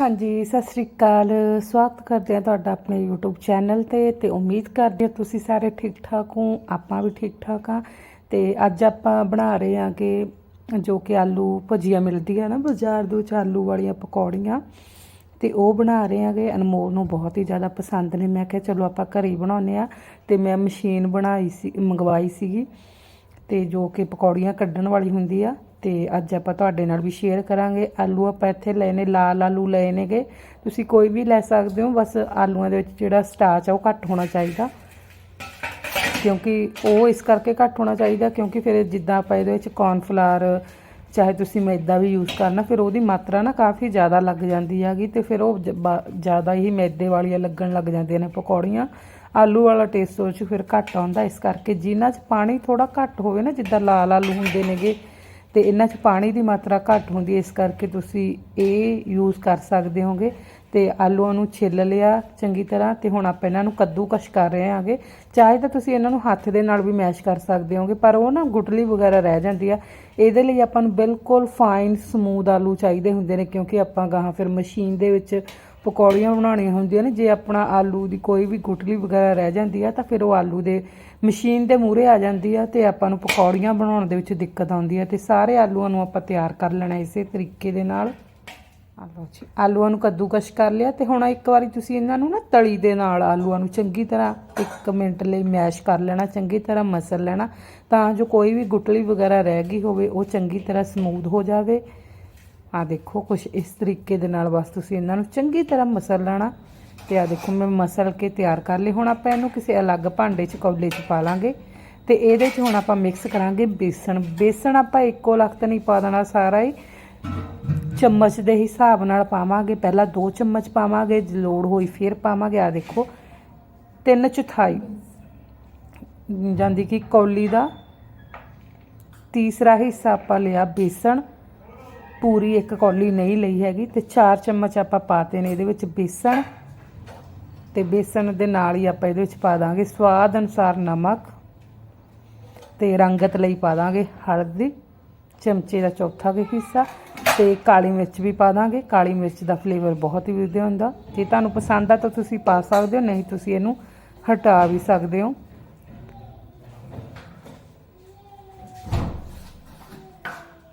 ਹਾਂਜੀ, ਸਤਿ ਸ੍ਰੀ ਅਕਾਲ। ਸਵਾਗਤ ਕਰਦੇ ਹਾਂ ਤੁਹਾਡਾ ਆਪਣੇ YouTube ਚੈਨਲ ਤੇ ਤੇ ਉਮੀਦ ਕਰਦੇ ਹਾਂ ਤੁਸੀਂ ਸਾਰੇ ਠੀਕ ਠਾਕ ਹੋ, ਆਪਾਂ ਵੀ ਠੀਕ ਠਾਕ ਆ ਤੇ ਅੱਜ ਆਪਾਂ ਬਣਾ ਰਹੇ ਹਾਂ ਕਿ ਜੋ ਕਿ ਆਲੂ ਭੁਜੀਆ ਮਿਲਦੀ ਆ ਨਾ ਬਾਜ਼ਾਰ ਦੇ ਵਿੱਚ ਆਲੂ ਵਾਲੀਆਂ ਪਕੌੜੀਆਂ, ਤੇ ਉਹ ਬਣਾ ਰਹੇ ਹਾਂਗੇ। ਅਨਮੋਲ ਨੂੰ ਬਹੁਤ ਹੀ ਜ਼ਿਆਦਾ ਪਸੰਦ ਨੇ। ਮੈਂ ਕਿਹਾ ਚਲੋ ਆਪਾਂ ਘਰੇ ਹੀ ਬਣਾਉਂਦੇ ਆ ਤੇ ਮੈਂ ਮਸ਼ੀਨ ਬਣਾਈ ਸੀ, ਮੰਗਵਾਈ ਸੀਗੀ। ਤੇ ਜੋ ਕਿ ਪਕੌੜੀਆਂ ਕੱਢਣ ਵਾਲੀ ਹੁੰਦੀ ਆ। ਤੇ ਅੱਜ ਆਪਾਂ ਤੁਹਾਡੇ ਨਾਲ ਵੀ ਸ਼ੇਅਰ ਕਰਾਂਗੇ। ਆਲੂ ਆਪਾਂ ਇੱਥੇ ਲਏ ਨੇ, ਲਾਲ ਆਲੂ ਲਏ ਨੇਗੇ। ਤੁਸੀਂ ਕੋਈ ਵੀ ਲੈ ਸਕਦੇ ਹੋ, ਬਸ ਆਲੂਆਂ ਦੇ ਵਿੱਚ ਜਿਹੜਾ ਸਟਾਚ ਆ ਉਹ ਘੱਟ ਹੋਣਾ ਚਾਹੀਦਾ। ਕਿਉਂਕਿ ਉਹ ਇਸ ਕਰਕੇ ਘੱਟ ਹੋਣਾ ਚਾਹੀਦਾ, ਕਿਉਂਕਿ ਫਿਰ ਜਿੱਦਾਂ ਆਪਾਂ ਇਹਦੇ ਵਿੱਚ ਕੌਰਨਫਲਾਰ ਚਾਹੇ ਤੁਸੀਂ ਮੈਦਾ ਵੀ ਯੂਜ਼ ਕਰਨਾ, ਫਿਰ ਉਹਦੀ ਮਾਤਰਾ ਨਾ ਕਾਫੀ ਜ਼ਿਆਦਾ ਲੱਗ ਜਾਂਦੀ ਹੈਗੀ ਤੇ ਫਿਰ ਉਹ ਜ- ਬਾ- ਜ਼ਿਆਦਾ ਹੀ ਮੈਦੇ ਵਾਲੀਆਂ ਲੱਗਣ ਲੱਗ ਜਾਂਦੀਆਂ ਨੇ ਪਕੌੜੀਆਂ। ਆਲੂ ਵਾਲਾ ਟੇਸਟ ਉਹ 'ਚ ਫਿਰ ਘੱਟ ਆਉਂਦਾ, ਇਸ ਕਰਕੇ ਜਿਨ੍ਹਾਂ 'ਚ ਪਾਣੀ ਥੋੜਾ ਘੱਟ ਹੋਵੇ ਨਾ, ਜਿੱਦਾਂ ਲਾਲ ਆਲੂ ਹੁੰਦੇ ਨੇਗੇ ਤੇ ਇਹਨਾਂ 'ਚ ਪਾਣੀ ਦੀ ਮਾਤਰਾ ਘੱਟ ਹੁੰਦੀ ਹੈ, ਇਸ ਕਰਕੇ ਤੁਸੀਂ ਇਹ ਯੂਜ਼ ਕਰ ਸਕਦੇ ਹੋਗੇ। ਤੇ ਆਲੂਆਂ ਨੂੰ ਛਿੱਲ ਲਿਆ ਚੰਗੀ ਤਰ੍ਹਾਂ ਤੇ ਹੁਣ ਆਪਾਂ ਇਹਨਾਂ ਨੂੰ ਕੱਦੂਕਸ਼ ਕਰ ਰਹੇ ਹਾਂਗੇ। ਚਾਹੇ ਤਾਂ ਤੁਸੀਂ ਇਹਨਾਂ ਨੂੰ ਹੱਥ ਦੇ ਨਾਲ ਵੀ ਮੈਸ਼ ਕਰ ਸਕਦੇ ਹੋਗੇ, ਪਰ ਉਹ ਨਾ ਗੁਟਲੀ ਵਗੈਰਾ ਰਹਿ ਜਾਂਦੀ ਆ। ਇਹਦੇ ਲਈ ਆਪਾਂ ਨੂੰ ਬਿਲਕੁਲ ਫਾਈਨ ਸਮੂਦ ਆਲੂ ਚਾਹੀਦੇ ਹੁੰਦੇ ਨੇ, ਕਿਉਂਕਿ ਆਪਾਂ ਗਾਹਾਂ ਫਿਰ ਮਸ਼ੀਨ ਦੇ ਵਿੱਚ ਪਕੌੜੀਆਂ ਬਣਾਉਣੀਆਂ ਹੁੰਦੀਆਂ ਨੇ ਜੇ ਆਪਣਾ ਆਲੂ ਦੀ ਕੋਈ ਵੀ ਗੁਟਲੀ ਵਗੈਰਾ ਰਹਿ ਜਾਂਦੀ ਆ ਤਾਂ ਫਿਰ ਉਹ ਆਲੂ ਦੇ ਮਸ਼ੀਨ ਦੇ ਮੂਹਰੇ ਆ ਜਾਂਦੀ ਆ ਤੇ ਆਪਾਂ ਨੂੰ ਪਕੌੜੀਆਂ ਬਣਾਉਣ ਦੇ ਵਿੱਚ ਦਿੱਕਤ ਆਉਂਦੀ ਆ ਤੇ ਸਾਰੇ ਆਲੂਆਂ ਨੂੰ ਆਪਾਂ ਤਿਆਰ ਕਰ ਲੈਣਾ ਇਸੇ ਤਰੀਕੇ ਦੇ ਨਾਲ। ਆ ਲਓ ਜੀ। ਆਲੂਆਂ ਨੂੰ ਕੱਦੂਕਸ਼ ਕਰ ਲਿਆ ਤੇ ਹੁਣ ਇੱਕ ਵਾਰੀ ਤੁਸੀਂ ਇਹਨਾਂ ਨੂੰ ਨਾ ਤਲੀ ਦੇ ਨਾਲ ਆਲੂਆਂ ਨੂੰ ਚੰਗੀ ਤਰ੍ਹਾਂ 1 ਮਿੰਟ ਲਈ ਮੈਸ਼ ਕਰ ਲੈਣਾ ਚੰਗੀ ਤਰ੍ਹਾਂ ਮਸਲ ਲੈਣਾ ਤਾਂ ਜੋ ਕੋਈ ਵੀ ਗੁਟਲੀ ਵਗੈਰਾ ਰਹਿ ਗਈ ਹੋਵੇ ਉਹ ਚੰਗੀ ਤਰ੍ਹਾਂ ਸਮੂਥ ਹੋ ਜਾਵੇ। ਆ ਦੇਖੋ ਕੁਝ ਇਸ ਤਰੀਕੇ ਦੇ ਨਾਲ ਬਸ ਤੁਸੀਂ ਇਹਨਾਂ ਨੂੰ ਚੰਗੀ ਤਰ੍ਹਾਂ ਮਸਲ ਲੈਣਾ ਤੇ ਆ ਦੇਖੋ, ਮੈਂ ਮਸਲ ਕੇ ਤਿਆਰ ਕਰ ਲਈ। ਹੁਣ ਆਪਾਂ ਇਹਨੂੰ ਕਿਸੇ ਅਲੱਗ ਭਾਂਡੇ 'ਚ, ਕੌਲੇ 'ਚ ਪਾ ਲਾਂਗੇ ਤੇ ਇਹਦੇ 'ਚ ਹੁਣ ਆਪਾਂ ਮਿਕਸ ਕਰਾਂਗੇ ਬੇਸਣ। ਬੇਸਣ ਆਪਾਂ ਇੱਕੋ ਲਖਤ ਨਹੀਂ ਪਾ ਦੇਣਾ ਸਾਰਾ ਹੀ। ਚਮਚ ਦੇ ਹਿਸਾਬ ਨਾਲ ਪਾਵਾਂਗੇ। ਪਹਿਲਾਂ 2 ਚਮਚ ਪਾਵਾਂਗੇ ਲੋੜ ਹੋਈ ਫਿਰ ਪਾਵਾਂਗੇ। ਆ ਦੇਖੋ, ਤਿੰਨ ਚੌਥਾਈ। ਜਾਂਦੀ ਕਿ ਕੌਲੀ ਦਾ ਤੀਸਰਾ ਹਿੱਸਾ ਆਪਾਂ ਲਿਆ ਬੇਸਣ। ਪੂਰੀ ਇੱਕ ਕੌਲੀ ਨਹੀਂ ਲਈ ਹੈਗੀ ਤੇ 4 ਚਮਚ ਆਪਾਂ ਪਾਤੇ ਨੇ ਇਹਦੇ ਵਿੱਚ ਬੇਸਣ ਤੇ ਬੇਸਣ ਦੇ ਨਾਲ ਹੀ ਆਪਾਂ ਇਹਦੇ ਵਿੱਚ ਪਾ ਦਾਂਗੇ ਸਵਾਦ ਅਨੁਸਾਰ ਨਮਕ ਤੇ ਰੰਗਤ ਲਈ ਪਾ ਦਾਂਗੇ ਹਲਦੀ, ਚਮਚੇ ਦਾ ਚੌਥਾ ਕੁ ਹਿੱਸਾ ਤੇ ਕਾਲੀ ਮਿਰਚ ਵੀ ਪਾ ਦਾਂਗੇ। ਕਾਲੀ ਮਿਰਚ ਦਾ ਫਲੇਵਰ ਬਹੁਤ ਹੀ ਵਧੀਆ ਹੁੰਦਾ। ਜੇ ਤੁਹਾਨੂੰ ਪਸੰਦ ਆ ਤਾਂ ਤੁਸੀਂ ਪਾ ਸਕਦੇ ਹੋ, ਨਹੀਂ ਤੁਸੀਂ ਇਹਨੂੰ ਹਟਾ ਵੀ ਸਕਦੇ ਹੋ।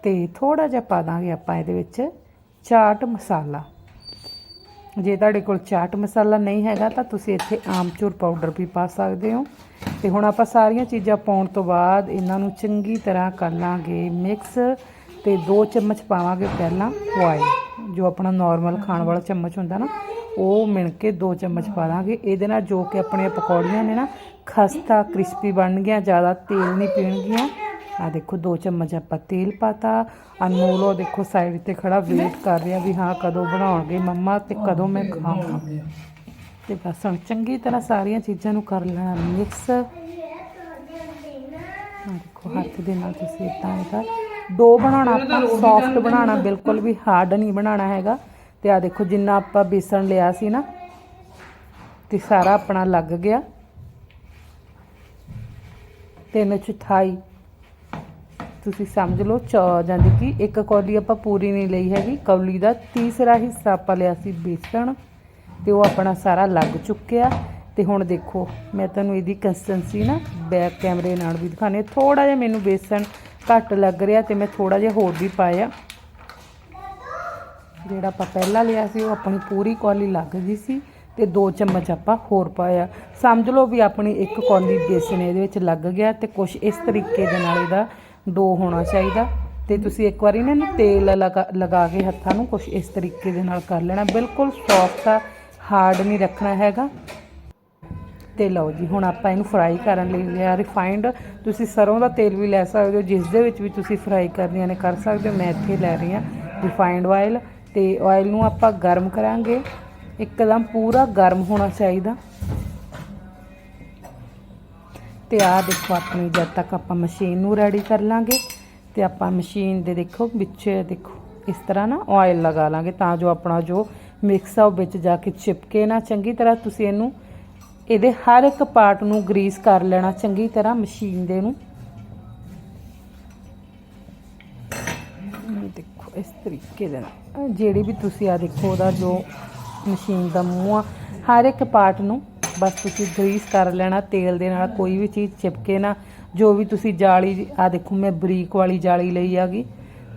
ਤੇ ਥੋੜਾ ਜਿਹਾ ਪਾ ਦਾਂਗੇ ਆਪਾਂ ਇਹਦੇ ਵਿੱਚ ਚਾਟ ਮਸਾਲਾ। ਜੇ ਤੁਹਾਡੇ ਕੋਲ ਚਾਟ ਮਸਾਲਾ ਨਹੀਂ ਹੈਗਾ ਤਾਂ ਤੁਸੀਂ ਇੱਥੇ ਆਮਚੂਰ ਪਾਊਡਰ ਵੀ ਪਾ ਸਕਦੇ ਹੋ। ਤੇ ਹੁਣ ਆਪਾਂ ਸਾਰੀਆਂ ਚੀਜ਼ਾਂ ਪਾਉਣ ਤੋਂ ਬਾਅਦ ਇਹਨਾਂ ਨੂੰ ਚੰਗੀ ਤਰ੍ਹਾਂ ਕਰ ਲਾਂਗੇ ਮਿਕਸ ਤੇ 2 ਚਮਚ ਪਾਵਾਂਗੇ ਪਹਿਲਾਂ ਆਇਲ ਜੋ ਆਪਣਾ ਨਾਰਮਲ ਖਾਣ ਵਾਲਾ ਚਮਚ ਹੁੰਦਾ ਨਾ, ਉਹ ਮਿਣ ਕੇ 2 ਚਮਚ ਪਾ ਦਾਂਗੇ। ਇਹਦੇ ਨਾਲ ਜੋ ਕਿ ਆਪਣੀਆਂ ਪਕੌੜੀਆਂ ਨੇ ਨਾ ਖਸਤਾ ਕ੍ਰਿਸਪੀ ਬਣਨਗੀਆਂ ਜ਼ਿਆਦਾ ਤੇਲ ਨਹੀਂ ਪੀਣਗੀਆਂ। ਆ ਦੇਖੋ, ਦੋ ਚਮਚ ਆਪਾਂ ਤੇਲ ਪਾਤਾ। ਅਨਮੋਲ ਉਹ ਦੇਖੋ ਸਾਈਡ ਤੇ ਖੜਾ ਵੇਟ ਕਰ ਰਿਹਾ ਵੀ ਹਾਂ, ਕਦੋਂ ਬਣਾਉਣਗੇ ਮੰਮਾ ਤੇ ਕਦੋਂ ਮੈਂ ਖਾਵਾਂ। ਤੇ ਬਸ ਹੁਣ ਚੰਗੀ ਤਰ੍ਹਾਂ ਸਾਰੀਆਂ ਚੀਜ਼ਾਂ ਨੂੰ ਕਰ ਲੈਣਾ ਮਿਕਸ ਦੇਖੋ, ਹੱਥ ਦੇ ਨਾਲ ਤੁਸੀਂ ਇਦਾਂ ਇਹਦਾ ਡੋ ਬਣਾਉਣਾ, ਆਪਾਂ ਸੌਫਟ ਬਣਾਉਣਾ, ਬਿਲਕੁਲ ਵੀ ਹਾਰਡ ਨਹੀਂ ਬਣਾਉਣਾ ਹੈਗਾ। ਤੇ ਆ ਦੇਖੋ, ਜਿੰਨਾ ਆਪਾਂ ਬੇਸਣ ਲਿਆ ਸੀ ਨਾ, ਤੇ ਸਾਰਾ ਆਪਣਾ ਲੱਗ ਗਿਆ। ਤਿੰਨ ਚੌਥਾਈ ਤੁਸੀਂ ਸਮਝ ਲਓ, ਚੌ ਜਾਂਦੀ ਕਿ ਇੱਕ ਕੌਲੀ ਆਪਾਂ ਪੂਰੀ ਨਹੀਂ ਲਈ ਹੈਗੀ। ਕੌਲੀ ਦਾ ਤੀਸਰਾ ਹਿੱਸਾ ਆਪਾਂ ਲਿਆ ਸੀ ਬੇਸਣ, ਤੇ ਉਹ ਆਪਣਾ ਸਾਰਾ ਲੱਗ ਚੁੱਕਿਆ। ਤੇ ਹੁਣ ਦੇਖੋ, ਮੈਂ ਤੁਹਾਨੂੰ ਇਹਦੀ ਕੰਸਿਸਟੈਂਸੀ ਨਾ ਬੈਕ ਕੈਮਰੇ ਨਾਲ ਵੀ ਦਿਖਾਣੇ ਥੋੜਾ ਜਿਹਾ ਮੈਨੂੰ ਬੇਸਣ ਘੱਟ ਲੱਗ ਰਿਹਾ ਤੇ ਮੈਂ ਥੋੜਾ ਜਿਹਾ ਹੋਰ ਵੀ ਪਾਇਆ। ਜਿਹੜਾ ਆਪਾਂ ਪਹਿਲਾਂ ਲਿਆ ਸੀ, ਉਹ ਆਪਣੀ ਪੂਰੀ ਕੌਲੀ ਲੱਗ ਗਈ ਸੀ ਤੇ 2 ਚਮਚ ਆਪਾਂ ਹੋਰ ਪਾਇਆ। ਸਮਝ ਲਓ ਵੀ ਆਪਣੀ ਇੱਕ ਕੌਲੀ ਬੇਸਣ ਇਹਦੇ ਵਿੱਚ ਲੱਗ ਗਿਆ ਤੇ ਕੁਝ ਇਸ ਤਰੀਕੇ ਦੇ ਨਾਲ ਇਹਦਾ ਡੋ ਹੋਣਾ ਚਾਹੀਦਾ। ਤੇ ਤੁਸੀਂ ਇੱਕ ਵਾਰੀ ਨਾ ਇਹਨੂੰ ਤੇਲ ਲਗਾ ਲਗਾ ਕੇ ਹੱਥਾਂ ਨੂੰ ਕੁਝ ਇਸ ਤਰੀਕੇ ਦੇ ਨਾਲ ਕਰ ਲੈਣਾ। ਬਿਲਕੁਲ ਸੌਫਟ ਆ ਹਾਰਡ ਨਹੀਂ ਰੱਖਣਾ ਹੈਗਾ। ਤੇ ਲਓ ਜੀ, ਹੁਣ ਆਪਾਂ ਇਹਨੂੰ ਫਰਾਈ ਕਰਨ ਲਈ ਲਿਆ ਰਿਫਾਈਂਡ ਤੁਸੀਂ ਸਰੋਂ ਦਾ ਤੇਲ ਵੀ ਲੈ ਸਕਦੇ ਹੋ, ਜਿਸ ਦੇ ਵਿੱਚ ਵੀ ਤੁਸੀਂ ਫਰਾਈ ਕਰਨੀਆਂ ਨੇ, ਕਰ ਸਕਦੇ ਹੋ। ਮੈਂ ਇੱਥੇ ਲੈ ਰਹੀ ਹਾਂ ਰਿਫਾਈਂਡ ਆਇਲ ਤੇ ਆਇਲ ਨੂੰ ਆਪਾਂ ਗਰਮ ਕਰਾਂਗੇ। ਇੱਕਦਮ ਪੂਰਾ ਗਰਮ ਹੋਣਾ ਚਾਹੀਦਾ। ਤੇ ਆਹ ਦੇਖੋ ਆਪਣੀ ਜਦ ਤੱਕ ਆਪਾਂ ਮਸ਼ੀਨ ਨੂੰ ਰੈਡੀ ਕਰ ਲਾਂਗੇ ਤੇ ਆਪਾਂ ਮਸ਼ੀਨ ਦੇ ਦੇਖੋ ਵਿੱਚ ਦੇਖੋ ਇਸ ਤਰ੍ਹਾਂ ਨਾ ਆਇਲ ਲਗਾ ਲਾਂਗੇ ਤਾਂ ਜੋ ਆਪਣਾ ਜੋ ਮਿਕਸ ਆ ਉਹ ਵਿੱਚ ਜਾ ਕੇ ਚਿਪਕੇ ਨਾ ਚੰਗੀ ਤਰ੍ਹਾਂ ਤੁਸੀਂ ਇਹਨੂੰ ਇਹਦੇ ਹਰ ਇੱਕ ਪਾਰਟ ਨੂੰ ਗਰੀਸ ਕਰ ਲੈਣਾ ਚੰਗੀ ਤਰ੍ਹਾਂ ਮਸ਼ੀਨ ਦੇ ਨੂੰ। ਦੇਖੋ ਇਸ ਤਰੀਕੇ ਦੇ ਨਾਲ। ਜਿਹੜੀ ਵੀ ਤੁਸੀਂ ਆ ਦੇਖੋ ਉਹਦਾ ਜੋ ਮਸ਼ੀਨ ਦਾ ਮੂੰਹ ਆ, ਹਰ ਇੱਕ ਪਾਰਟ ਨੂੰ ਬਸ ਤੁਸੀਂ ਗਰੀਸ ਕਰ ਲੈਣਾ, ਤੇਲ ਦੇ ਨਾਲ ਕੋਈ ਵੀ ਚੀਜ਼ ਚਿਪਕੇ ਨਾ, ਜੋ ਵੀ ਤੁਸੀਂ ਜਾਲੀ ਆ ਦੇਖੋ ਮੈਂ ਬਰੀਕ ਵਾਲੀ ਜਾਲੀ ਲਈ ਆਗੀ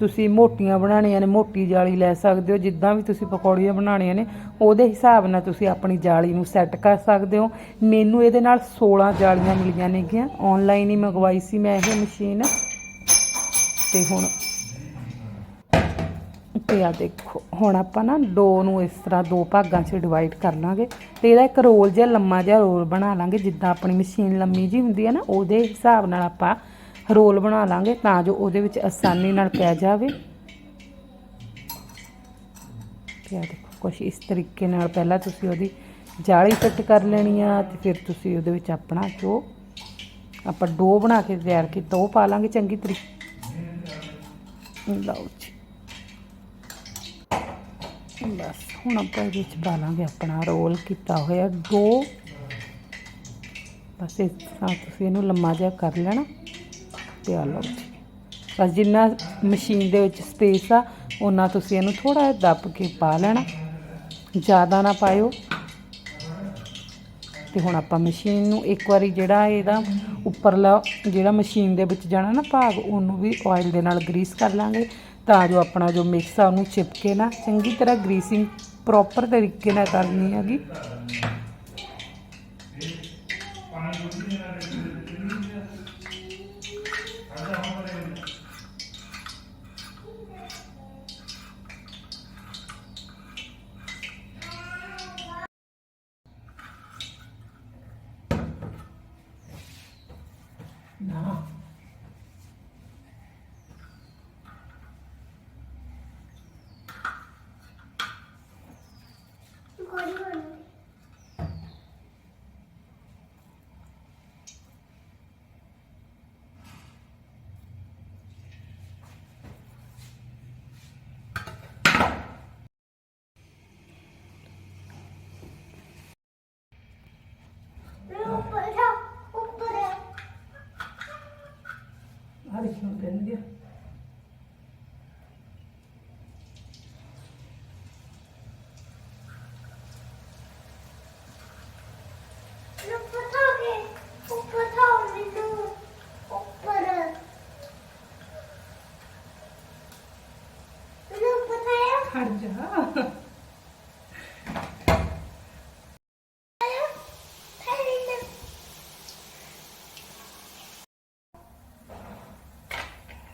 ਤੁਸੀਂ ਮੋਟੀਆਂ ਬਣਾਉਣੀਆਂ ਨੇ, ਮੋਟੀ ਜਾਲੀ ਲੈ ਸਕਦੇ ਹੋ, ਜਿੱਦਾਂ ਵੀ ਤੁਸੀਂ ਪਕੌੜੀਆਂ ਬਣਾਉਣੀਆਂ ਨੇ, ਉਹਦੇ ਹਿਸਾਬ ਨਾਲ ਤੁਸੀਂ ਆਪਣੀ ਜਾਲੀ ਨੂੰ ਸੈੱਟ ਕਰ ਸਕਦੇ ਹੋ। ਮੈਨੂੰ ਇਹਦੇ ਨਾਲ 16 ਜਾਲੀਆਂ ਮਿਲੀਆਂ ਨੇਗੀਆਂ। ਆਨਲਾਈਨ ਹੀ ਮੰਗਵਾਈ ਸੀ ਮੈਂ ਇਹ ਮਸ਼ੀਨ। ਤੇ ਹੁਣ ਤੇ ਆ ਦੇਖੋ, ਹੁਣ ਆਪਾਂ ਨਾ ਡੋ ਨੂੰ ਇਸ ਤਰ੍ਹਾਂ ਦੋ ਭਾਗਾਂ 'ਚ ਡਿਵਾਈਡ ਕਰ ਲਾਂਗੇ ਤੇ ਇਹਦਾ ਇੱਕ ਰੋਲ ਜਿਹਾ ਲੰਮਾ ਜਿਹਾ ਰੋਲ ਬਣਾ ਲਾਂਗੇ, ਜਿੱਦਾਂ ਆਪਣੀ ਮਸ਼ੀਨ ਲੰਮੀ ਜੀ ਹੁੰਦੀ ਹੈ ਨਾ, ਉਹਦੇ ਹਿਸਾਬ ਨਾਲ ਆਪਾਂ ਰੋਲ ਬਣਾ ਲਾਂਗੇ ਤਾਂ ਜੋ ਉਹਦੇ ਵਿੱਚ ਆਸਾਨੀ ਨਾਲ ਪੈ ਜਾਵੇ। ਤੇ ਆ ਦੇਖੋ, ਕੁਛ ਇਸ ਤਰੀਕੇ ਨਾਲ ਪਹਿਲਾਂ ਤੁਸੀਂ ਉਹਦੀ ਜਾਲੀ ਫਿੱਟ ਕਰ ਲੈਣੀ ਆ ਤੇ ਫਿਰ ਤੁਸੀਂ ਉਹਦੇ ਵਿੱਚ ਆਪਣਾ ਜੋ ਆਪਾਂ ਡੋ ਬਣਾ ਕੇ ਤਿਆਰ ਕੀਤਾ, ਉਹ ਪਾ ਲਾਂਗੇ ਚੰਗੀ ਤਰੀਕੇ ਲਓ ਜੀ। ਬਸ, ਹੁਣ ਆਪਾਂ ਇਹਦੇ ਵਿੱਚ ਪਾ ਲਾਂਗੇ ਆਪਣਾ ਰੋਲ ਕੀਤਾ ਹੋਇਆ ਡੋ ਬਸ ਇਸ ਤਰ੍ਹਾਂ ਤੁਸੀਂ ਇਹਨੂੰ ਲੰਮਾ ਜਿਹਾ ਕਰ ਲੈਣਾ ਤੇ ਆ ਲਓ ਬਸ ਜਿੰਨਾ ਮਸ਼ੀਨ ਦੇ ਵਿੱਚ ਸਪੇਸ ਆ ਉਹਨਾਂ ਤੁਸੀਂ ਇਹਨੂੰ ਥੋੜਾ ਜਿਹਾ ਦੱਬ ਕੇ ਪਾ ਲੈਣਾ। ਜ਼ਿਆਦਾ ਨਾ ਪਾਇਓ। ਤੇ ਹੁਣ ਆਪਾਂ ਮਸ਼ੀਨ ਨੂੰ ਇੱਕ ਵਾਰੀ ਜਿਹੜਾ ਇਹਦਾ ਉੱਪਰਲਾ ਜਿਹੜਾ ਮਸ਼ੀਨ ਦੇ ਵਿੱਚ ਜਾਣਾ ਨਾ ਭਾਗ, ਉਹਨੂੰ ਵੀ ਆਇਲ ਦੇ ਨਾਲ ਗਰੀਸ ਕਰ ਲਾਂਗੇ। ਤਾਂ ਜੋ ਆਪਣਾ ਜੋ ਮਿਕਸ ਆ, ਉਹਨੂੰ ਚਿਪਕੇ ਨਾ, ਚੰਗੀ ਤਰ੍ਹਾਂ ਗਰੀਸਿੰਗ ਪ੍ਰੋਪਰ ਤਰੀਕੇ ਨਾਲ ਕਰਨੀ ਹੈਗੀ। ਉੱਪਰ ਜਾ ਉੱਪਰ ਆ ਦੇਖੋ ਕਹਿੰਦੇ ਉੱਪਰ ਥੋਗੇ ਉੱਪਰ ਥੋ ਮੈਨੂੰ ਉੱਪਰ ਮੈਨੂੰ ਉੱਪਰ ਥਾਇਆ ਖੜ ਜਾ ਥਾਇਆ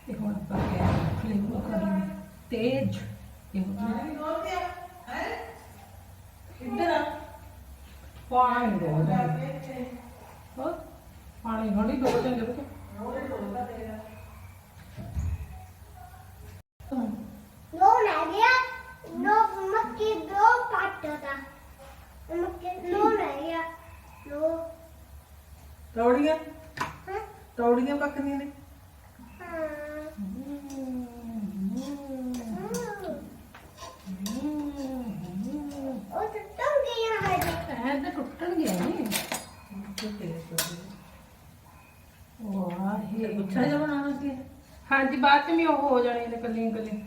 ਤੇ ਹੁਣ ਆਪਾਂ ਗੈਸ ਫਲੇਮ ਨੂੰ ਕਰਾਂਗੇ ਤੇਜ਼ ਇਹ ਪਾਣੀ ਦੋ ਦੇ ਹੋਰ ਪਾਣੀ ਘੜੀ ਦੋ ਦੇ ਦੇ ਨੋ ਨਾ ਗਿਆ ਨੋ ਮੱਕੀ ਦੋ ਪਾਟਦਾ ਮੱਕੀ ਨੋ ਨਾ ਗਿਆ ਨੋ ਤੌੜੀਆਂ? ਹਾਂ? ਤੌੜੀਆਂ ਪੱਕਦੀਆਂ ਨੇ। ਹਾਂ। ਉਹ ਟੰਗ ਗਿਆ ਹੈ ਐ ਤਾਂ ਟੁੱਟਣ ਗਿਆ ਨਹੀਂ ਵਾਹ ਤੇ ਇਹ ਗੁੱਛਾ ਜਿਹਾ ਬਣਾਉਣਾ ਸੀ ਹਾਂਜੀ ਬਾਅਦ ਚ ਵੀ ਉਹ ਹੋ ਜਾਣੇ ਨੇ ਕੱਲੀ ਕੱਲੀ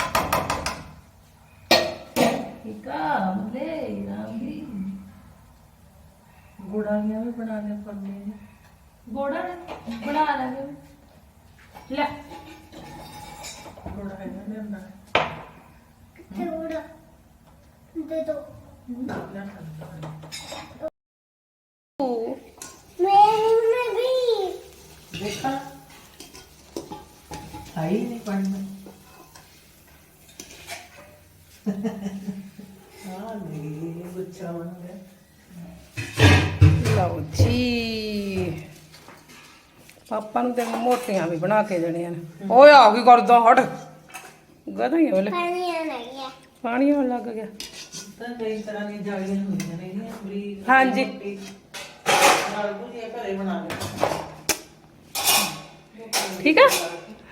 ਠੀਕ ਆ ਮਲੇ ਰਾਮੀ। ਗੁੜਾਈਆਂ ਵੀ ਬਣਾ ਲਿਆ ਪਰਨੇ ਨੇ। ਗੋੜਾ ਬਣਾ ਲਾਂਗੇ। ਲੈ। ਗੁੜਾਈਆਂ ਨੇ ਬਣਾ ਕਿੱਥੇ ਉੜਾ ਦੇ ਦੋ। ਲਿਆ ਮੈਂ ਵੀ ਦੇਖਾ ਆਈ ਨਹੀਂ ਪੜਨਾ ਹਾਂ ਨਹੀਂ ਗੁੱਛਾ ਬਣ ਗਿਆ। ਲਓ ਜੀ। ਪਾਪਾ ਨੂੰ ਤੇ ਮੋਟੀਆਂ ਵੀ ਬਣਾ ਕੇ ਦੇਣੀਆਂ ਨੇ। ਓਏ ਆ ਕੀ ਕਰਦਾ ਹਟ। ਗਦਾ ਹੀ ਹੋਲੇ ਪਾਣੀ ਆ ਨਹੀਂ ਹੈ ਪਾਣੀ ਆਉਣ ਲੱਗ ਗਿਆ। ਤਾਂ ਕਈ ਤਰ੍ਹਾਂ ਦੀਆਂ ਜਾਲੀਆਂ ਹੁੰਦੀਆਂ ਨੇ ਇਹਦੀਆਂ ਬਰੀ ਹਾਂਜੀ। ਨਾਲ ਘਰੇ ਬਣਾ ਠੀਕ ਆ?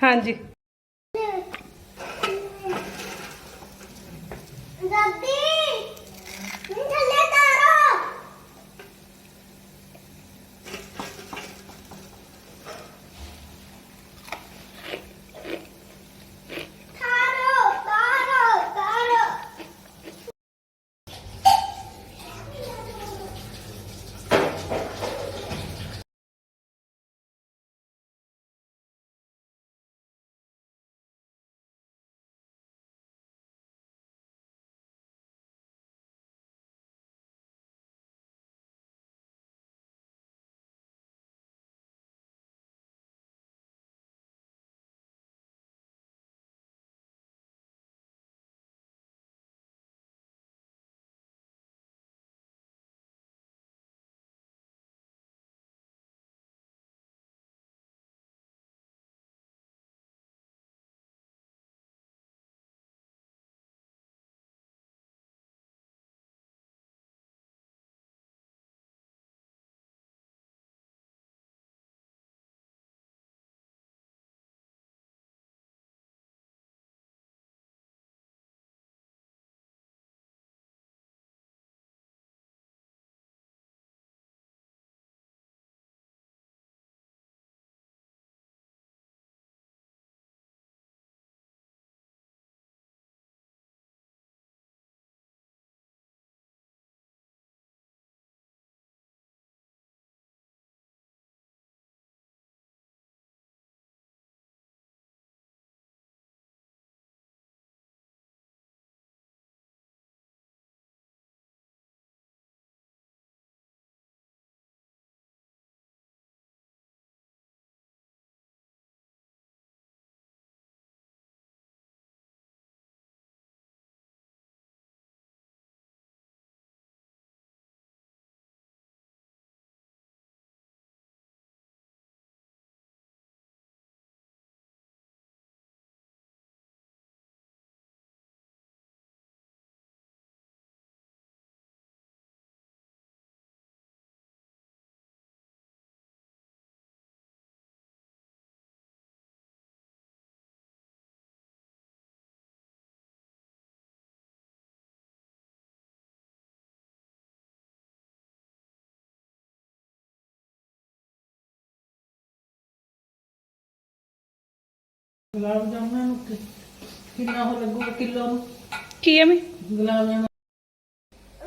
ਹਾਂਜੀ। ਗੁਲਾਬ ਜਾਮੁਨਾਂ ਨੂੰ ਕਿ- ਕਿੰਨਾ ਹੋ ਲੱਗੂਗਾ ਕਿਲੋ ਨੂੰ? ਕੀ ਐਵੇਂ ਗੁਲਾਬ ਜਾਮੁਨ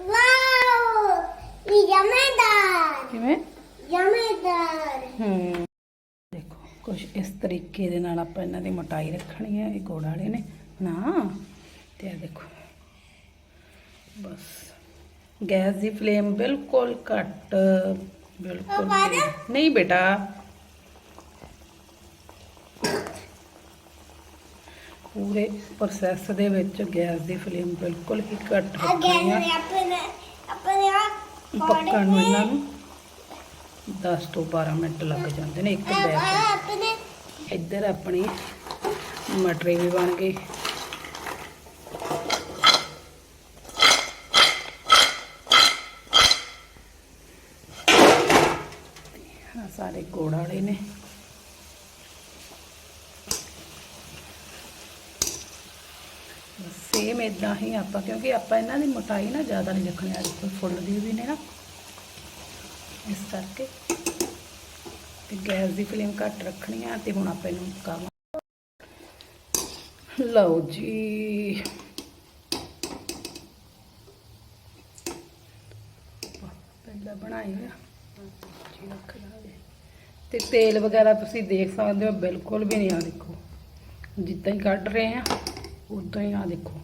ਵਾਓ ਇਹ ਜਮੇਦਾਰ। ਕਿਵੇਂ? ਜਮੇਦਾਰ। ਹੂੰ। ਦੇਖੋ ਕੁਝ ਇਸ ਤਰੀਕੇ ਦੇ ਨਾਲ ਆਪਾਂ ਇਹਨਾਂ ਦੀ ਮੋਟਾਈ ਰੱਖਣੀ ਹੈ ਇਹ ਗੋੜ ਵਾਲੇ ਨੇ। ਨਾ ਤੇ ਇਹ ਦੇਖੋ। ਬਸ। ਗੈਸ ਦੀ ਫਲੇਮ ਬਿਲਕੁਲ ਘੱਟ ਬਿਲਕੁਲ ਵੀ- ਨਹੀਂ ਬੇਟਾ। ਪੂਰੇ ਪ੍ਰੋਸੈਸ ਦੇ ਵਿੱਚ ਗੈਸ ਦੀ ਫਲੇਮ ਬਿਲਕੁਲ ਹੀ ਘੱਟ ਰੱਖਣੀ ਆ। ਆਪਣੇ ਆਪਣੇ ਪੱਕਣ ਨੂੰ ਇਹਨਾਂ ਨੂੰ 10 ਤੋਂ 12 ਮਿੰਟ ਲੱਗ ਜਾਂਦੇ ਨੇ ਇੱਕ ਬੈਚ ਇੱਧਰ ਆਪਣੀ ਮਟਰੀ ਵੀ ਬਣ ਗਈ। ਆ ਸਾਰੇ ਗੋੜ ਵਾਲੇ ਨੇ। ਸੇਮ ਇਦਾਂ ਹੀ ਆਪਾਂ, ਕਿਉਂਕਿ ਆਪਾਂ ਇਹਨਾਂ ਦੀ ਮੋਟਾਈ ਨਾ ਜ਼ਿਆਦਾ ਨਹੀਂ ਰੱਖਣੀ ਆ ਦੇਖੋ ਫੁੱਲਦੀ ਵੀ ਨੇ ਨਾ। ਇਸ ਕਰਕੇ ਤੇ ਗੈਸ ਦੀ ਫਲੇਮ ਘੱਟ ਰੱਖਣੀ ਆ ਤੇ ਹੁਣ ਆਪਾਂ ਇਹਨੂੰ ਪਕਾਵਾਂ ਲਓ ਜੀ। ਪਹਿਲਾਂ ਬਣਾਈ ਆ। ਜੀ ਰੱਖ ਲਾਂਗੇ ਤੇ ਤੇਲ ਵਗੈਰਾ ਤੁਸੀਂ ਦੇਖ ਸਕਦੇ ਹੋ, ਬਿਲਕੁਲ ਵੀ ਨਹੀਂ ਆ ਦੇਖੋ। ਜਿੱਦਾਂ ਹੀ ਕੱਢ ਰਹੇ ਆ, ਉਦਾਂ ਹੀ ਆ ਦੇਖੋ।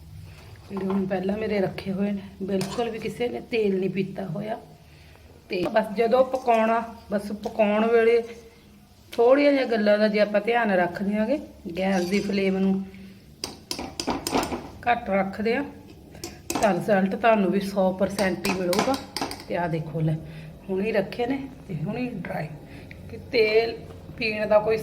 ਜਿਹੜੇ ਹੁਣ ਪਹਿਲਾਂ ਮੇਰੇ ਰੱਖੇ ਹੋਏ ਨੇ। ਬਿਲਕੁਲ ਵੀ ਕਿਸੇ ਨੇ ਤੇਲ ਨਹੀਂ ਪੀਤਾ ਹੋਇਆ। ਤੇ ਬਸ ਜਦੋਂ ਪਕਾਉਣਾ, ਬਸ ਪਕਾਉਣ ਵੇਲੇ ਥੋੜੀਆਂ ਜਿਹੀਆਂ ਗੱਲਾਂ ਦਾ ਜੇ ਆਪਾਂ ਧਿਆਨ ਰੱਖਦੇ ਆਂਗੇ ਗੈਸ ਦੀ ਫਲੇਮ ਨੂੰ ਘੱਟ ਰੱਖਦੇ ਆ ਤਾਂ ਰਿਜ਼ਲਟ ਤੁਹਾਨੂੰ ਵੀ 100% ਹੀ ਮਿਲੂਗਾ। ਤੇ ਆ ਦੇਖੋ ਲੈ, ਹੁਣੀ ਰੱਖੇ ਨੇ ਤੇ ਹੁਣੀ ਡਰਾਈ ਕਿ ਤੇਲ ਪੀਣ ਦਾ ਕੋਈ